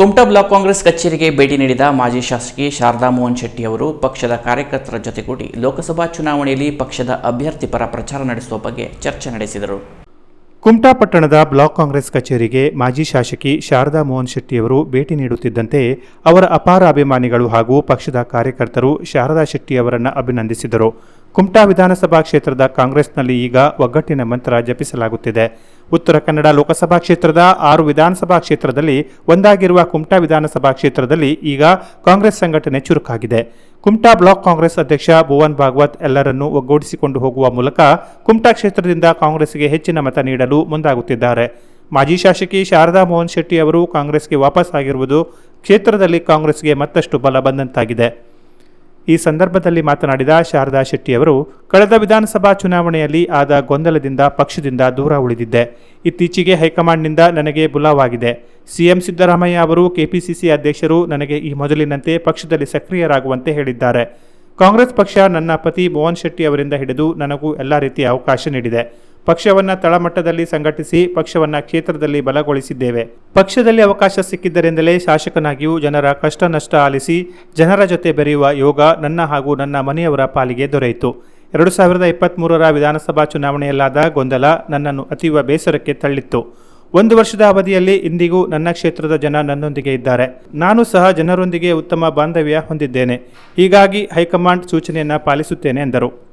Kumta block Congress ಕಚೇರಿಗೆ ಭೇಟಿ ನೀಡಿದ ಮಾಜಿ ಶಾಸಕಿ ಶಾರದಾ ಮೋಹನ್ ಶೆಟ್ಟಿ ಅವರು, ಪಕ್ಷದ ಕಾರ್ಯಕರ್ತರ ಜೊತೆಗೂಡಿ ಲೋಕಸಭಾ ಚುನಾವಣೆಯಲ್ಲಿ ಪಕ್ಷದ ಅಭ್ಯರ್ಥಿ ಪರ ಪ್ರಚಾರ ನಡೆಸುವ ಬಗ್ಗೆ ಚರ್ಚೆ ನಡೆಸಿದರು. ಕುಮಟಾ ಪಟ್ಟಣದ ಬ್ಲಾಕ್ ಕಾಂಗ್ರೆಸ್ ಕಚೇರಿಗೆ ಮಾಜಿ ಶಾಸಕಿ ಶಾರದಾ ಮೋಹನ್ ಶೆಟ್ಟಿಯವರು ಭೇಟಿ ನೀಡುತ್ತಿದ್ದಂತೆ ಅವರ ಅಪಾರ ಅಭಿಮಾನಿಗಳು ಹಾಗೂ ಪಕ್ಷದ ಕಾರ್ಯಕರ್ತರು ಶಾರದಾ ಶೆಟ್ಟಿ ಅವರನ್ನು ಅಭಿನಂದಿಸಿದರು. ಕುಮಟಾ ವಿಧಾನಸಭಾ ಕ್ಷೇತ್ರದ ಕಾಂಗ್ರೆಸ್ನಲ್ಲಿ ಈಗ ಒಗ್ಗಟ್ಟಿನ ಮಂತ್ರ ಜಪಿಸಲಾಗುತ್ತಿದೆ. ಉತ್ತರ ಕನ್ನಡ ಲೋಕಸಭಾ ಕ್ಷೇತ್ರದ ಆರು ವಿಧಾನಸಭಾ ಕ್ಷೇತ್ರದಲ್ಲಿ ಒಂದಾಗಿರುವ ಕುಮಟಾ ವಿಧಾನಸಭಾ ಕ್ಷೇತ್ರದಲ್ಲಿ ಈಗ ಕಾಂಗ್ರೆಸ್ ಸಂಘಟನೆ ಚುರುಕಾಗಿದೆ. ಕುಮಟಾ ಬ್ಲಾಕ್ ಕಾಂಗ್ರೆಸ್ ಅಧ್ಯಕ್ಷ ಭುವನ್ ಭಾಗವತ್ ಎಲ್ಲರನ್ನು ಒಗ್ಗೂಡಿಸಿಕೊಂಡು ಹೋಗುವ ಮೂಲಕ ಕುಮಟಾ ಕ್ಷೇತ್ರದಿಂದ ಕಾಂಗ್ರೆಸ್ಗೆ ಹೆಚ್ಚಿನ ಮತ ನೀಡಲು ಮುಂದಾಗುತ್ತಿದ್ದಾರೆ. ಮಾಜಿ ಶಾಸಕಿ ಶಾರದಾ ಮೋಹನ್ ಶೆಟ್ಟಿ ಅವರು ಕಾಂಗ್ರೆಸ್ಗೆ ವಾಪಸ್ ಆಗಿರುವುದು ಕ್ಷೇತ್ರದಲ್ಲಿ ಕಾಂಗ್ರೆಸ್ಗೆ ಮತ್ತಷ್ಟು ಬಲ ಬಂದಂತಾಗಿದೆ. ಈ ಸಂದರ್ಭದಲ್ಲಿ ಮಾತನಾಡಿದ ಶಾರದಾ ಶೆಟ್ಟಿ ಅವರು ಕಳೆದ ವಿಧಾನಸಭಾ ಚುನಾವಣೆಯಲ್ಲಿ ಆದ ಗೊಂದಲದಿಂದ ಪಕ್ಷದಿಂದ ದೂರ ಉಳಿದಿದ್ದೆ. ಇತ್ತೀಚೆಗೆ ಹೈಕಮಾಂಡ್ನಿಂದ ನನಗೆ ಬುಲಾವಾಗಿದೆ. ಸಿಎಂ ಸಿದ್ದರಾಮಯ್ಯ ಅವರು ಕೆಪಿಸಿಸಿ ಅಧ್ಯಕ್ಷರು ನನಗೆ ಈ ಮೊದಲಿನಂತೆ ಪಕ್ಷದಲ್ಲಿ ಸಕ್ರಿಯರಾಗುವಂತೆ ಹೇಳಿದ್ದಾರೆ. ಕಾಂಗ್ರೆಸ್ ಪಕ್ಷ ನನ್ನ ಪತಿ ಮೋಹನ್ ಶೆಟ್ಟಿ ಅವರಿಂದ ಹಿಡಿದು ನನಗೂ ಎಲ್ಲ ರೀತಿಯ ಅವಕಾಶ ನೀಡಿದೆ. ಪಕ್ಷವನ್ನ ತಳಮಟ್ಟದಲ್ಲಿ ಸಂಘಟಿಸಿ ಪಕ್ಷವನ್ನ ಕ್ಷೇತ್ರದಲ್ಲಿ ಬಲಗೊಳಿಸಿದ್ದೇವೆ. ಪಕ್ಷದಲ್ಲಿ ಅವಕಾಶ ಸಿಕ್ಕಿದ್ದರಿಂದಲೇ ಶಾಸಕನಾಗಿಯೂ ಜನರ ಕಷ್ಟ ನಷ್ಟ ಆಲಿಸಿ ಜನರ ಜೊತೆ ಬೆರೆಯುವ ಯೋಗ ನನ್ನ ಹಾಗೂ ನನ್ನ ಮನೆಯವರ ಪಾಲಿಗೆ ದೊರೆಯಿತು. ಎರಡು ಸಾವಿರದ ಇಪ್ಪತ್ತ್ಮೂರರ ವಿಧಾನಸಭಾ ಚುನಾವಣೆಯಲ್ಲಾದ ಗೊಂದಲ ನನ್ನನ್ನು ಅತೀವ ಬೇಸರಕ್ಕೆ ತಳ್ಳಿತ್ತು. ಒಂದು ವರ್ಷದ ಅವಧಿಯಲ್ಲಿ ಇಂದಿಗೂ ನನ್ನ ಕ್ಷೇತ್ರದ ಜನ ನನ್ನೊಂದಿಗೆ ಇದ್ದಾರೆ. ನಾನು ಸಹ ಜನರೊಂದಿಗೆ ಉತ್ತಮ ಬಾಂಧವ್ಯ ಹೊಂದಿದ್ದೇನೆ. ಹೀಗಾಗಿ ಹೈಕಮಾಂಡ್ ಸೂಚನೆಯನ್ನು ಪಾಲಿಸುತ್ತೇನೆ ಎಂದರು.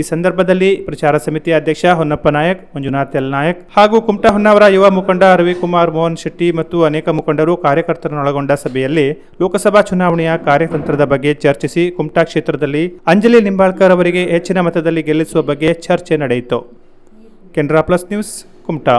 ಈ ಸಂದರ್ಭದಲ್ಲಿ ಪ್ರಚಾರ ಸಮಿತಿ ಅಧ್ಯಕ್ಷ ಹೊನ್ನಪ್ಪ ನಾಯಕ್, ಮಂಜುನಾಥ್ ಎಲ್ ನಾಯಕ್ ಹಾಗೂ ಕುಮಟಾ ಹೊನ್ನಾವರ ಯುವ ಮುಖಂಡ ರವಿಕುಮಾರ್ ಮೋಹನ್ ಶೆಟ್ಟಿ ಮತ್ತು ಅನೇಕ ಮುಖಂಡರು ಕಾರ್ಯಕರ್ತರನ್ನೊಳಗೊಂಡ ಸಭೆಯಲ್ಲಿ ಲೋಕಸಭಾ ಚುನಾವಣೆಯ ಕಾರ್ಯತಂತ್ರದ ಬಗ್ಗೆ ಚರ್ಚಿಸಿ ಕುಮಟಾ ಕ್ಷೇತ್ರದಲ್ಲಿ ಅಂಜಲಿ ನಿಂಬಾಳ್ಕರ್ ಅವರಿಗೆ ಹೆಚ್ಚಿನ ಮತದಲ್ಲಿ ಗೆಲ್ಲಿಸುವ ಬಗ್ಗೆ ಚರ್ಚೆ ನಡೆಯಿತು. Canara plus news, Kumta.